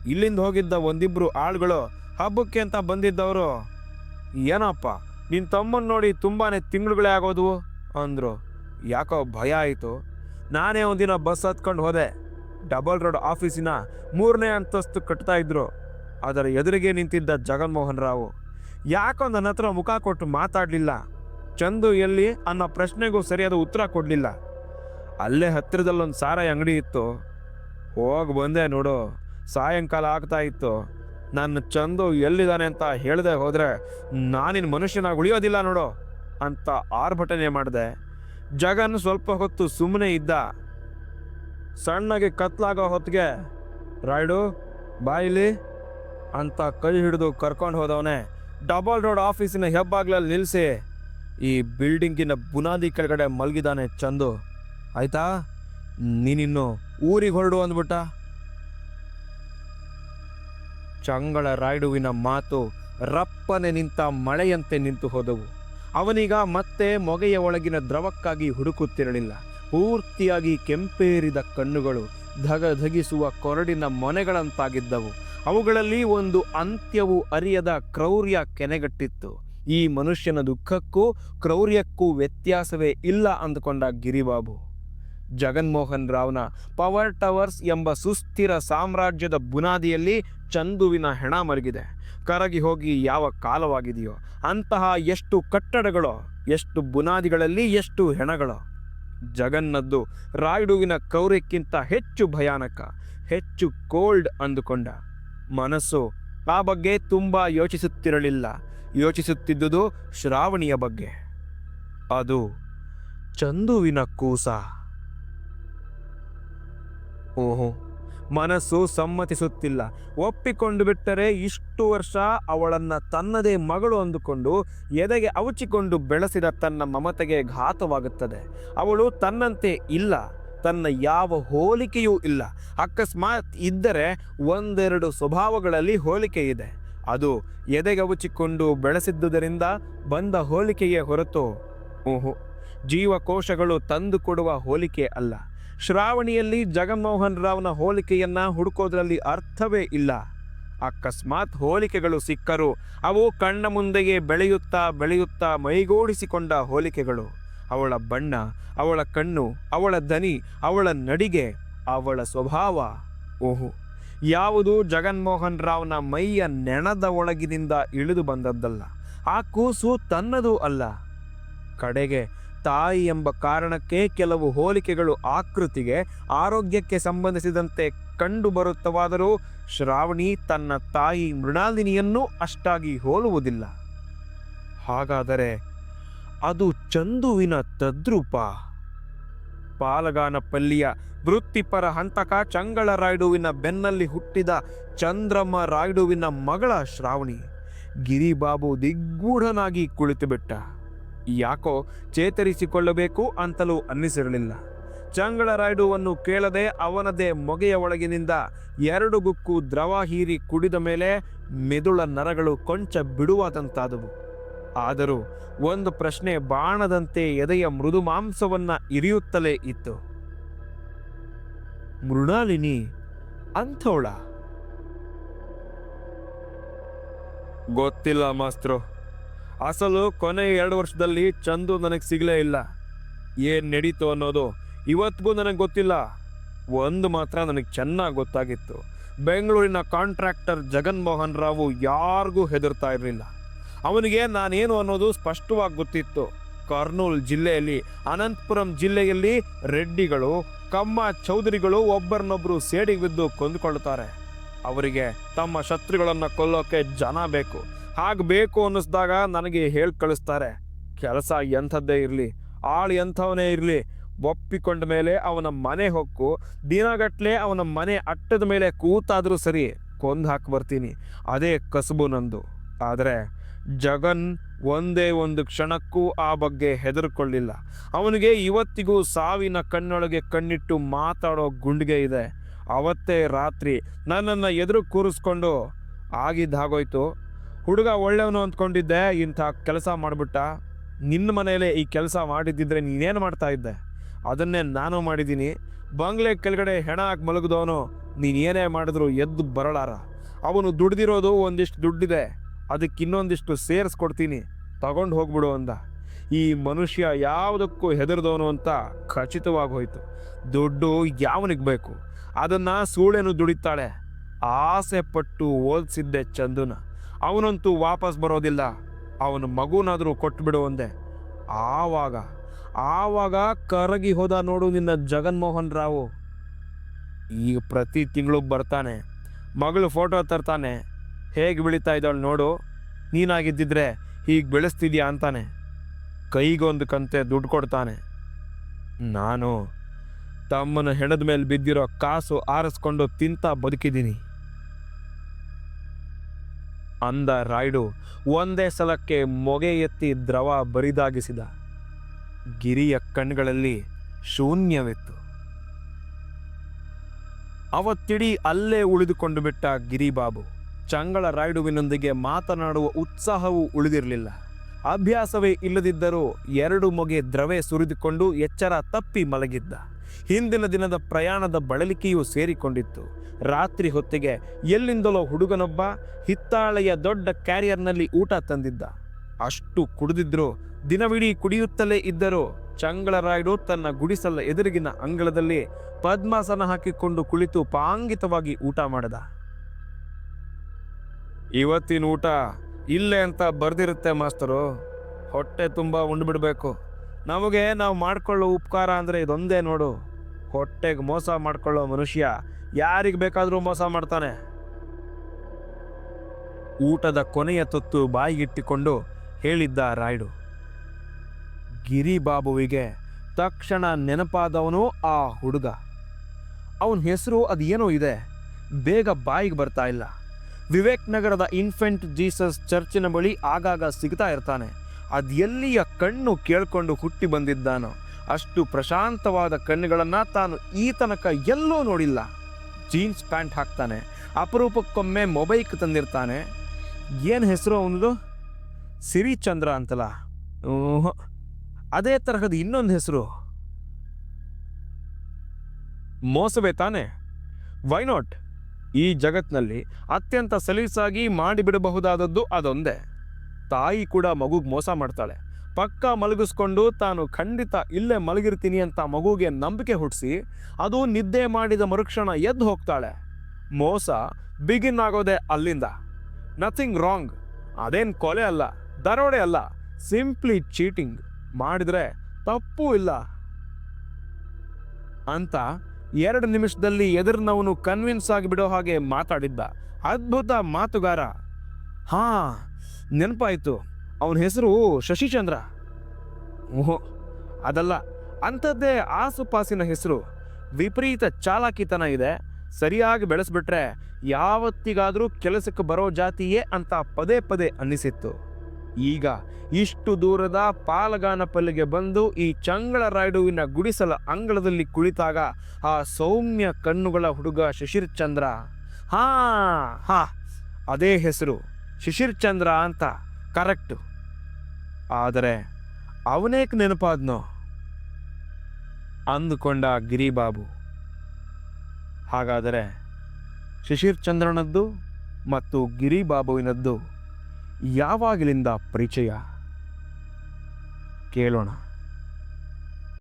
ಇಲ್ಲಿಂದ ಹೋಗಿದ್ದ ಒಂದಿಬ್ಬರು ಆಳುಗಳು ಹಬ್ಬಕ್ಕೆ ಅಂತ ಬಂದಿದ್ದವರು, ಏನಪ್ಪ ನಿನ್ನ ತಮ್ಮನ ನೋಡಿ ತುಂಬಾ ತಿಂಗಳುಗಳೇ ಆಗೋದು ಅಂದರು. ಯಾಕೋ ಭಯ ಆಯಿತು. ನಾನೇ ಒಂದಿನ ಬಸ್ ಹತ್ಕೊಂಡು ಹೋದೆ. ಡಬಲ್ ರೋಡ್ ಆಫೀಸಿನ ಮೂರನೇ ಅಂತಸ್ತು ಕಟ್ತಾ ಇದ್ರು. ಅದರ ಎದುರಿಗೆ ನಿಂತಿದ್ದ ಜಗನ್ಮೋಹನ್ ರಾವು. ಯಾಕೋ ನನ್ನ ಹತ್ರ ಮುಖ ಕೊಟ್ಟು ಮಾತಾಡಲಿಲ್ಲ. ಚಂದು ಎಲ್ಲಿ ಅನ್ನೋ ಪ್ರಶ್ನೆಗೂ ಸರಿಯಾದ ಉತ್ತರ ಕೊಡಲಿಲ್ಲ. ಅಲ್ಲೇ ಹತ್ತಿರದಲ್ಲೊಂದು ಸಾರಾಯಿ ಅಂಗಡಿ ಇತ್ತು. ಹೋಗಿ ಬಂದೆ ನೋಡು. ಸಾಯಂಕಾಲ ಆಗ್ತಾ ಇತ್ತು. ನನ್ನ ಚಂದು ಎಲ್ಲಿದ್ದಾನೆ ಅಂತ ಹೇಳದೆ ಹೋದರೆ ನಾನಿನ್ ಮನುಷ್ಯನಾಗಿ ಉಳಿಯೋದಿಲ್ಲ ನೋಡು ಅಂತ ಆರ್ಭಟನೆ ಮಾಡಿದೆ. ಜಗನ್ ಸ್ವಲ್ಪ ಹೊತ್ತು ಸುಮ್ಮನೆ ಇದ್ದ. ಸಣ್ಣಗೆ ಕತ್ಲಾಗೋ ಹೊತ್ತಿಗೆ, ರಾಯ್ಡು ಬಾಯಿಲಿ ಅಂತ ಕೈ ಹಿಡಿದು ಕರ್ಕೊಂಡು ಹೋದವನೇ ಡಬಲ್ ರೋಡ್ ಆಫೀಸಿನ ಹೆಬ್ಬಾಗ್ಲಲ್ಲಿ ನಿಲ್ಲಿಸಿ ಈ ಬಿಲ್ಡಿಂಗಿನ ಬುನಾದಿ ಕೆಳಗಡೆ ಮಲಗಿದಾನೆ ಚಂದು. ಆಯ್ತಾ? ನೀನಿನ್ನು ಊರಿಗೆ ಹೊರಡು ಅಂದ್ಬಿಟ್ಟ? ಚಂಗಳ ರಾಯ್ಡುವಿನ ಮಾತು ರಪ್ಪನೆ ನಿಂತ ಮಳೆಯಂತೆ ನಿಂತು ಹೋದವು. ಅವನೀಗ ಮತ್ತೆ ಮೊಗೆಯ ಒಳಗಿನ ದ್ರವಕ್ಕಾಗಿ ಹುಡುಕುತ್ತಿರಲಿಲ್ಲ. ಪೂರ್ತಿಯಾಗಿ ಕೆಂಪೇರಿದ ಕಣ್ಣುಗಳು ಧಗಧಗಿಸುವ ಕೊರಡಿನ ಮೊನೆಗಳಂತಾಗಿದ್ದವು. ಅವುಗಳಲ್ಲಿ ಒಂದು ಅಂತ್ಯವು ಅರಿಯದ ಕ್ರೌರ್ಯ ಕೆನೆಗಟ್ಟಿತ್ತು. ಈ ಮನುಷ್ಯನ ದುಃಖಕ್ಕೂ ಕ್ರೌರ್ಯಕ್ಕೂ ವ್ಯತ್ಯಾಸವೇ ಇಲ್ಲ ಅಂದುಕೊಂಡ ಗಿರಿಬಾಬು. ಜಗನ್ಮೋಹನ್ ರಾವ್ನ ಪವರ್ ಟವರ್ಸ್ ಎಂಬ ಸುಸ್ಥಿರ ಸಾಮ್ರಾಜ್ಯದ ಬುನಾದಿಯಲ್ಲಿ ಚಂದುವಿನ ಹೆಣ ಮರಗಿದೆ. ಕರಗಿ ಹೋಗಿ ಯಾವ ಕಾಲವಾಗಿದೆಯೋ, ಅಂತಹ ಎಷ್ಟು ಕಟ್ಟಡಗಳೋ, ಎಷ್ಟು ಬುನಾದಿಗಳಲ್ಲಿ ಎಷ್ಟು ಹೆಣಗಳು. ಜಗನ್ನದ್ದು ರಾಯುಡುವಿನ ಕೌರಿಕ್ಕಿಂತ ಹೆಚ್ಚು ಭಯಾನಕ, ಹೆಚ್ಚು ಕೋಲ್ಡ್ ಅಂದುಕೊಂಡ. ಮನಸ್ಸು ಆ ಬಗ್ಗೆ ತುಂಬ ಯೋಚಿಸುತ್ತಿರಲಿಲ್ಲ. ಯೋಚಿಸುತ್ತಿದ್ದುದು ಶ್ರಾವಣಿಯ ಬಗ್ಗೆ. ಅದು ಚಂದುವಿನ ಕೂಸ. ಓಹೋ. ಮನಸ್ಸು ಸಮ್ಮತಿಸುತ್ತಿಲ್ಲ. ಒಪ್ಪಿಕೊಂಡು ಬಿಟ್ಟರೆ ಇಷ್ಟು ವರ್ಷ ಅವಳನ್ನ ತನ್ನದೇ ಮಗಳು ಅಂದುಕೊಂಡು ಎದೆಗೆ ಅವಚಿಕೊಂಡು ಬೆಳೆಸಿದ ತನ್ನ ಮಮತೆಗೆ ಘಾತವಾಗುತ್ತದೆ. ಅವಳು ತನ್ನಂತೆ ಇಲ್ಲ. ತನ್ನ ಯಾವ ಹೋಲಿಕೆಯೂ ಇಲ್ಲ. ಅಕಸ್ಮಾತ್ ಇದ್ದರೆ ಒಂದೆರಡು ಸ್ವಭಾವಗಳಲ್ಲಿ ಹೋಲಿಕೆ ಇದೆ. ಅದು ಎದೆಗವುಚಿಕೊಂಡು ಬೆಳೆಸಿದ್ದುದರಿಂದ ಬಂದ ಹೋಲಿಕೆಯೇ ಹೊರತು. ಓಹೋ, ಜೀವಕೋಶಗಳು ತಂದುಕೊಡುವ ಹೋಲಿಕೆ ಅಲ್ಲ. ಶ್ರಾವಣಿಯಲ್ಲಿ ಜಗನ್ಮೋಹನ್ ರಾವ್ನ ಹೋಲಿಕೆಯನ್ನ ಹುಡುಕೋದ್ರಲ್ಲಿ ಅರ್ಥವೇ ಇಲ್ಲ. ಅಕಸ್ಮಾತ್ ಹೋಲಿಕೆಗಳು ಸಿಕ್ಕರು, ಅವು ಕಣ್ಣ ಮುಂದೆಯೇ ಬೆಳೆಯುತ್ತಾ ಬೆಳೆಯುತ್ತಾ ಮೈಗೂಡಿಸಿಕೊಂಡ ಹೋಲಿಕೆಗಳು. ಅವಳ ಬಣ್ಣ, ಅವಳ ಕಣ್ಣು, ಅವಳ ದನಿ, ಅವಳ ನಡಿಗೆ, ಅವಳ ಸ್ವಭಾವ, ಓಹೋ! ಯಾವುದು ಜಗನ್ಮೋಹನ್ ರಾವ್ನ ಮೈಯ ನೆಣದ ಒಳಗಿನಿಂದ ಇಳಿದು ಬಂದದ್ದಲ್ಲ, ಆ ಕೂಸು ತನ್ನದು ಅಲ್ಲ. ಕಡೆಗೆ ತಾಯಿ ಎಂಬ ಕಾರಣಕ್ಕೆ ಕೆಲವು ಹೋಲಿಕೆಗಳು ಆಕೃತಿಗೆ, ಆರೋಗ್ಯಕ್ಕೆ ಸಂಬಂಧಿಸಿದಂತೆ ಕಂಡು ಬರುತ್ತವಾದರೂ ಶ್ರಾವಣಿ ತನ್ನ ತಾಯಿ ಮೃಣಾಲಿನಿಯನ್ನು ಅಷ್ಟಾಗಿ ಹೋಲುವುದಿಲ್ಲ. ಹಾಗಾದರೆ ಅದು ಚಂದುವಿನ ತದ್ರೂಪ. ಪಾಲಗಾನಪಲ್ಲಿಯ ವೃತ್ತಿಪರ ಹಂತಕ ಚಂಗಳ ರಾಯ್ಡುವಿನ ಬೆನ್ನಲ್ಲಿ ಹುಟ್ಟಿದ ಚಂದ್ರಮ್ಮ ರಾಯ್ಡುವಿನ ಮಗಳ ಶ್ರಾವಣಿ ಗಿರಿಬಾಬು ದಿಗ್ಗೂಢನಾಗಿ ಕುಳಿತುಬಿಟ್ಟ. ಯಾಕೋ ಚೇತರಿಸಿಕೊಳ್ಳಬೇಕು ಅಂತಲೂ ಅನ್ನಿಸಿರಲಿಲ್ಲ. ಚಂಗಳ ರಾಯ್ಡುವನ್ನು ಕೇಳದೆ ಅವನದೇ ಮೊಗೆಯ ಒಳಗಿನಿಂದ ಎರಡು ಗುಕ್ಕು ದ್ರವ ಹೀರಿ ಕುಡಿದ ಮೇಲೆ ಮೆದುಳ ನರಗಳು ಕೊಂಚ ಬಿಡುವಾದಂತಾದವು. ಆದರೂ ಒಂದು ಪ್ರಶ್ನೆ ಬಾಣದಂತೆ ಎದೆಯ ಮೃದು ಮಾಂಸವನ್ನ ಇರಿಯುತ್ತಲೇ ಇತ್ತು. ಮೃಣಾಲಿನಿ ಅಂಥವಳ ಗೊತ್ತಿಲ್ಲ ಮಾಸ್ತ್ರು. ಅಸಲು ಕೊನೆ ಎರಡು ವರ್ಷದಲ್ಲಿ ಚಂದು ನನಗೆ ಸಿಗಲೇ ಇಲ್ಲ. ಏನ್ ನಡೀತು ಅನ್ನೋದು ಇವತ್ತಿಗೂ ನನಗೆ ಗೊತ್ತಿಲ್ಲ. ಒಂದು ಮಾತ್ರ ನನಗೆ ಚೆನ್ನಾಗಿ ಗೊತ್ತಾಗಿತ್ತು. ಬೆಂಗಳೂರಿನ ಕಾಂಟ್ರಾಕ್ಟರ್ ಜಗನ್ಮೋಹನ್ ರಾವು ಯಾರಿಗೂ ಹೆದರ್ತಾ ಇರಲಿಲ್ಲ. ಅವನಿಗೆ ನಾನೇನು ಅನ್ನೋದು ಸ್ಪಷ್ಟವಾಗಿ ಗೊತ್ತಿತ್ತು. ಕರ್ನೂಲ್ ಜಿಲ್ಲೆಯಲ್ಲಿ, ಅನಂತಪುರಂ ಜಿಲ್ಲೆಯಲ್ಲಿ ರೆಡ್ಡಿಗಳು, ಕಮ್ಮ ಚೌಧರಿಗಳು ಒಬ್ಬರನ್ನೊಬ್ಬರು ಸೇಡಿಗೆ ಬಿದ್ದು ಕೊಂದುಕೊಳ್ಳುತ್ತಾರೆ ಅವರಿಗೆ ತಮ್ಮ ಶತ್ರುಗಳನ್ನು ಕೊಲ್ಲೋಕೆ ಜನ ಬೇಕು. ಹಾಗೆ ಬೇಕು ಅನ್ನಿಸ್ದಾಗ ನನಗೆ ಹೇಳಿ ಕಳಿಸ್ತಾರೆ. ಕೆಲಸ ಎಂಥದ್ದೇ ಇರಲಿ, ಆಳು ಎಂಥವನೇ ಇರಲಿ, ಒಪ್ಪಿಕೊಂಡ ಮೇಲೆ ಅವನ ಮನೆ ಹೊಕ್ಕು ದಿನಗಟ್ಟಲೆ ಅವನ ಮನೆ ಅಟ್ಟದ ಮೇಲೆ ಕೂತಾದರೂ ಸರಿ ಕೊಂದು ಹಾಕಿ ಬರ್ತೀನಿ. ಅದೇ ಕಸಬು ನಂದು. ಆದರೆ ಜಗನ್ ಒಂದೇ ಒಂದು ಕ್ಷಣಕ್ಕೂ ಆ ಬಗ್ಗೆ ಹೆದರ್ಕೊಳ್ಳಿಲ್ಲ. ಅವನಿಗೆ ಇವತ್ತಿಗೂ ಸಾವಿನ ಕಣ್ಣೊಳಗೆ ಕಣ್ಣಿಟ್ಟು ಮಾತಾಡೋ ಗುಂಡಿಗೆ ಇದೆ. ಅವತ್ತೇ ರಾತ್ರಿ ನನ್ನನ್ನು ಎದುರು ಕೂರಿಸ್ಕೊಂಡು ಆಗಿದ್ದಾಗೋಯ್ತು. ಹುಡುಗ ಒಳ್ಳೆಯವನು ಅಂದ್ಕೊಂಡಿದ್ದೆ, ಇಂಥ ಕೆಲಸ ಮಾಡಿಬಿಟ್ಟ. ನಿನ್ನ ಮನೆಯಲ್ಲೇ ಈ ಕೆಲಸ ಮಾಡಿದ್ದಿದ್ರೆ ನೀನೇನು ಮಾಡ್ತಾ ಇದ್ದೆ? ಅದನ್ನೇ ನಾನು ಮಾಡಿದ್ದೀನಿ. ಬಂಗ್ಲೆ ಕೆಳಗಡೆ ಹೆಣ ಹಾಕಿ ಮಲಗಿದವನು, ನೀನೇನೇ ಮಾಡಿದ್ರು ಎದ್ದು ಬರಲಾರ. ಅವನು ದುಡ್ದಿರೋದು ಒಂದಿಷ್ಟು ದುಡ್ಡಿದೆ, ಅದಕ್ಕೆ ಇನ್ನೊಂದಿಷ್ಟು ಸೇರಿಸ್ಕೊಡ್ತೀನಿ ತಗೊಂಡು ಹೋಗ್ಬಿಡು ಅಂದ. ಈ ಮನುಷ್ಯ ಯಾವುದಕ್ಕೂ ಹೆದರ್ದವನು ಅಂತ ಖಚಿತವಾಗಿ ಹೋಯಿತು. ದುಡ್ಡು ಯಾವನಿಗೆ ಬೇಕು? ಅದನ್ನು ಸೂಳೆನು ದುಡಿತಾಳೆ. ಆಸೆ ಪಟ್ಟು ಓದಿಸಿದ್ದೆ ಚಂದುನ. ಅವನಂತೂ ವಾಪಸ್ ಬರೋದಿಲ್ಲ. ಅವನ ಮಗುನಾದರೂ ಕೊಟ್ಟುಬಿಡು ಅಂದೆ. ಆವಾಗ ಆವಾಗ ಕರಗಿ ಹೋದ ನೋಡು ನಿನ್ನ ಜಗನ್ಮೋಹನ್ ರಾವು. ಈಗ ಪ್ರತಿ ತಿಂಗಳು ಬರ್ತಾನೆ. ಮಗಳು ಫೋಟೋ ತರ್ತಾನೆ. ಹೇಗೆ ಬೆಳೀತಾ ಇದ್ದಾಳು ನೋಡು. ನೀನಾಗಿದ್ದಿದ್ರೆ ಹೀಗೆ ಬೆಳೆಸ್ತಿದ್ಯಾ ಅಂತಾನೆ. ಕೈಗೊಂದು ಕಂತೆ ದುಡ್ಡು ಕೊಡ್ತಾನೆ. ನಾನು ತಮ್ಮನ ಹೆಣದ ಮೇಲೆ ಬಿದ್ದಿರೋ ಕಾಸು ಆರಿಸ್ಕೊಂಡು ತಿಂತ ಬದುಕಿದ್ದೀನಿ. ಅಂದ ರಾಯ್ಡು ಒಂದೇ ಸಲಕ್ಕೆ ಮೊಗೆ ಎತ್ತಿ ದ್ರವ ಬರಿದಾಗಿಸಿದ. ಗಿರಿಯ ಕಣ್ಗಳಲ್ಲಿ ಶೂನ್ಯವಿತ್ತು. ಅವತ್ತಿಡೀ ಅಲ್ಲೇ ಉಳಿದುಕೊಂಡು ಬಿಟ್ಟ ಗಿರಿಬಾಬು ಚಂಗಳ ರಾಯ್ಡುವಿನೊಂದಿಗೆ ಮಾತನಾಡುವ ಉತ್ಸಾಹವೂ ಉಳಿದಿರಲಿಲ್ಲ. ಅಭ್ಯಾಸವೇ ಇಲ್ಲದಿದ್ದರೂ ಎರಡು ಮೊಗೆ ದ್ರವೆ ಸುರಿದುಕೊಂಡು ಎಚ್ಚರ ತಪ್ಪಿ ಮಲಗಿದ್ದ. ಹಿಂದಿನ ದಿನದ ಪ್ರಯಾಣದ ಬಳಲಿಕೆಯೂ ಸೇರಿಕೊಂಡಿತ್ತು. ರಾತ್ರಿ ಹೊತ್ತಿಗೆ ಎಲ್ಲಿಂದಲೋ ಹುಡುಗನೊಬ್ಬ ಹಿತ್ತಾಳೆಯ ದೊಡ್ಡ ಕ್ಯಾರಿಯರ್ನಲ್ಲಿ ಊಟ ತಂದಿದ್ದ. ಅಷ್ಟು ಕುಡಿದಿದ್ರು ದಿನವಿಡೀ ಕುಡಿಯುತ್ತಲೇ ಇದ್ದರೂ ಚಂಗಳರಾಯ್ಡು ತನ್ನ ಗುಡಿಸಲ ಎದುರಿಗಿನ ಅಂಗಳದಲ್ಲಿ ಪದ್ಮಾಸನ ಹಾಕಿಕೊಂಡು ಕುಳಿತು ಪಾಂಗಿತವಾಗಿ ಊಟ ಮಾಡಿದ. ಇವತ್ತಿನ ಊಟ ಇಲ್ಲೇ ಅಂತ ಬರ್ದಿರುತ್ತೆ ಮಾಸ್ತರು. ಹೊಟ್ಟೆ ತುಂಬ ಉಂಡ್ಬಿಡ್ಬೇಕು ನಮಗೆ ನಾವು ಮಾಡ್ಕೊಳ್ಳೋ ಉಪಕಾರ ಅಂದರೆ ಇದೊಂದೇ ನೋಡು. ಹೊಟ್ಟೆಗೆ ಮೋಸ ಮಾಡ್ಕೊಳ್ಳೋ ಮನುಷ್ಯ ಯಾರಿಗೆ ಬೇಕಾದರೂ ಮೋಸ ಮಾಡ್ತಾನೆ. ಊಟದ ಕೊನೆಯ ತೊತ್ತು ಬಾಯಿಗಿಟ್ಟಿಕೊಂಡು ಹೇಳಿದ್ದ ರಾಯ್ಡು. ಗಿರಿಬಾಬುವಿಗೆ ತಕ್ಷಣ ನೆನಪಾದವನು ಆ ಹುಡುಗ. ಅವನ ಹೆಸರು ಅದೇನೋ ಇದೆ. ಬೇಗ ಬಾಯಿಗೆ ಬರ್ತಾ ಇಲ್ಲ. ವಿವೇಕ್ ನಗರದ ಇನ್ಫೆಂಟ್ ಜೀಸಸ್ ಚರ್ಚಿನ ಬಳಿ ಆಗಾಗ ಸಿಗ್ತಾ ಇರ್ತಾನೆ. ಅದು ಎಲ್ಲಿಯ ಕಣ್ಣು ಕೇಳಿಕೊಂಡು ಹುಟ್ಟಿ ಬಂದಿದ್ದಾನೋ ಅಷ್ಟು ಪ್ರಶಾಂತವಾದ ಕಣ್ಣುಗಳನ್ನು ತಾನು ಈ ತನಕ ಎಲ್ಲೂ ನೋಡಿಲ್ಲ. ಜೀನ್ಸ್ ಪ್ಯಾಂಟ್ ಹಾಕ್ತಾನೆ, ಅಪರೂಪಕ್ಕೊಮ್ಮೆ ಮೊಬೈಕ್ ತಂದಿರ್ತಾನೆ. ಏನು ಹೆಸರು ಅವನದು? ಸಿರಿಚಂದ್ರ ಅಂತಲ್ಲ. ಅದೇ ತರಹದ ಇನ್ನೊಂದು ಹೆಸರು. ಮೋಸವೇ ತಾನೆ? ವೈ ನಾಟ್ ಈ ಜಗತ್ನಲ್ಲಿ ಅತ್ಯಂತ ಸಲೀಸಾಗಿ ಮಾಡಿಬಿಡಬಹುದಾದದ್ದು ಅದೊಂದೇ. ತಾಯಿ ಕೂಡ ಮಗುಗೆ ಮೋಸ ಮಾಡ್ತಾಳೆ. ಪಕ್ಕ ಮಲಗಿಸ್ಕೊಂಡು ತಾನು ಖಂಡಿತ ಇಲ್ಲೇ ಮಲಗಿರ್ತೀನಿ ಅಂತ ಮಗುಗೆ ನಂಬಿಕೆ ಹುಟ್ಟಿಸಿ ಅದು ನಿದ್ದೆ ಮಾಡಿದ ಮರುಕ್ಷಣ ಎದ್ದು ಹೋಗ್ತಾಳೆ. ಮೋಸ ಬಿಗಿನ್ ಆಗೋದೆ ಅಲ್ಲಿಂದ. ನಥಿಂಗ್ ರಾಂಗ್ ಅದೇನು ಕೊಲೆ ಅಲ್ಲ, ದರೋಡೆ ಅಲ್ಲ ಸಿಂಪ್ಲಿ ಚೀಟಿಂಗ್ ಮಾಡಿದರೆ ತಪ್ಪೂ ಇಲ್ಲ. ಅಂತ ಎರಡು ನಿಮಿಷದಲ್ಲಿ ಎದುರಿನವನು ಕನ್ವಿನ್ಸ್ ಆಗಿಬಿಡೋ ಹಾಗೆ ಮಾತಾಡಿದ್ದ. ಅದ್ಭುತ ಮಾತುಗಾರ. ಹಾ ನೆನಪಾಯ್ತು. ಅವನ ಹೆಸರು ಶಶಿಚಂದ್ರ. ಓಹೋ, ಅದಲ್ಲ, ಅಂಥದ್ದೇ ಆಸುಪಾಸಿನ ಹೆಸರು. ವಿಪರೀತ ಚಾಲಾಕಿತನ ಇದೆ. ಸರಿಯಾಗಿ ಬೆಳೆಸ್ಬಿಟ್ರೆ ಯಾವತ್ತಿಗಾದರೂ ಕೆಲಸಕ್ಕೆ ಬರೋ ಜಾತಿಯೇ ಅಂತ ಪದೇ ಪದೇ ಅನ್ನಿಸಿತ್ತು. ಈಗ ಇಷ್ಟು ದೂರದ ಪಾಲಗಾನಪಲ್ಲಿಗೆ ಬಂದು ಈ ಚಂಗಳ ರಾಯ್ಡುವಿನ ಗುಡಿಸಲ ಅಂಗಳದಲ್ಲಿ ಕುಳಿತಾಗ ಆ ಸೌಮ್ಯ ಕಣ್ಣುಗಳ ಹುಡುಗ ಶಶಿರ್ ಚಂದ್ರ ಹಾ ಹಾ, ಅದೇ ಹೆಸರು. ಶಿಶಿರ್ ಚಂದ್ರ ಅಂತ. ಕರೆಕ್ಟು ಆದರೆ ಅವನೇಕ್ ನೆನಪಾದ್ನೋ? ಅಂದುಕೊಂಡ ಗಿರಿಬಾಬು. ಹಾಗಾದರೆ ಶಿಶಿರ್ ಚಂದ್ರನದ್ದು ಮತ್ತು ಗಿರಿಬಾಬುವಿನದ್ದು ಯಾವಾಗಲಿಂದ ಪರಿಚಯ? ಕೇಳೋಣ.